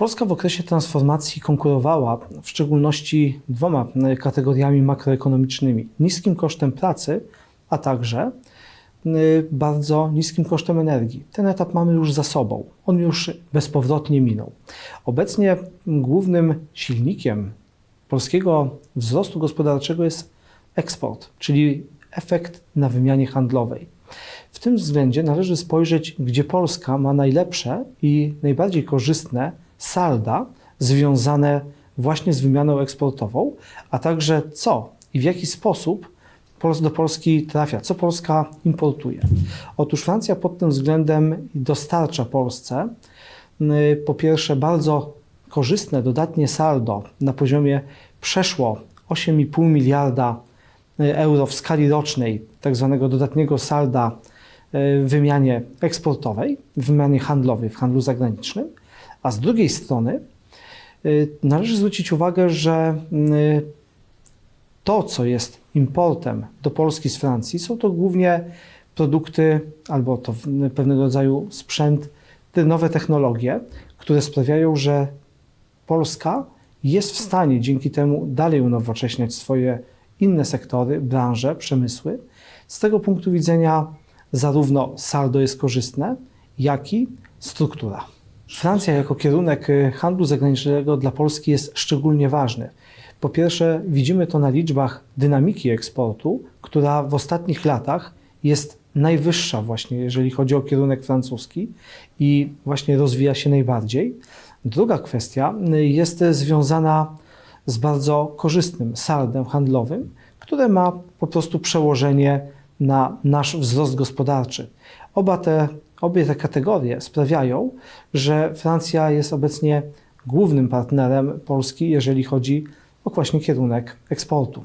Polska w okresie transformacji konkurowała w szczególności dwoma e, kategoriami makroekonomicznymi: niskim kosztem pracy, a także e, bardzo niskim kosztem energii. Ten etap mamy już za sobą. On już bezpowrotnie minął. Obecnie głównym silnikiem polskiego wzrostu gospodarczego jest eksport, czyli efekt na wymianie handlowej. W tym względzie należy spojrzeć, gdzie Polska ma najlepsze i najbardziej korzystne salda związane właśnie z wymianą eksportową, a także co i w jaki sposób do Polski trafia, co Polska importuje. Otóż Francja pod tym względem dostarcza Polsce y, po pierwsze bardzo korzystne dodatnie saldo na poziomie przeszło 8,5 miliarda y, euro w skali rocznej, tak zwanego dodatniego salda y, w wymianie eksportowej, w wymianie handlowej, w handlu zagranicznym, a z drugiej strony y, należy zwrócić uwagę, że y, to, co jest importem do Polski z Francji, są to głównie produkty albo to pewnego rodzaju sprzęt, te nowe technologie, które sprawiają, że Polska jest w stanie dzięki temu dalej unowocześniać swoje inne sektory, branże, przemysły. Z tego punktu widzenia zarówno saldo jest korzystne, jak i struktura. Francja jako kierunek y, handlu zagranicznego dla Polski jest szczególnie ważny. Po pierwsze, widzimy to na liczbach dynamiki eksportu, która w ostatnich latach jest najwyższa właśnie, jeżeli chodzi o kierunek francuski i właśnie rozwija się najbardziej. Druga kwestia y, jest związana z bardzo korzystnym saldem handlowym, które ma po prostu przełożenie na nasz wzrost gospodarczy. Oba te, obie te kategorie sprawiają, że Francja jest obecnie głównym partnerem Polski, jeżeli chodzi o właśnie kierunek eksportu.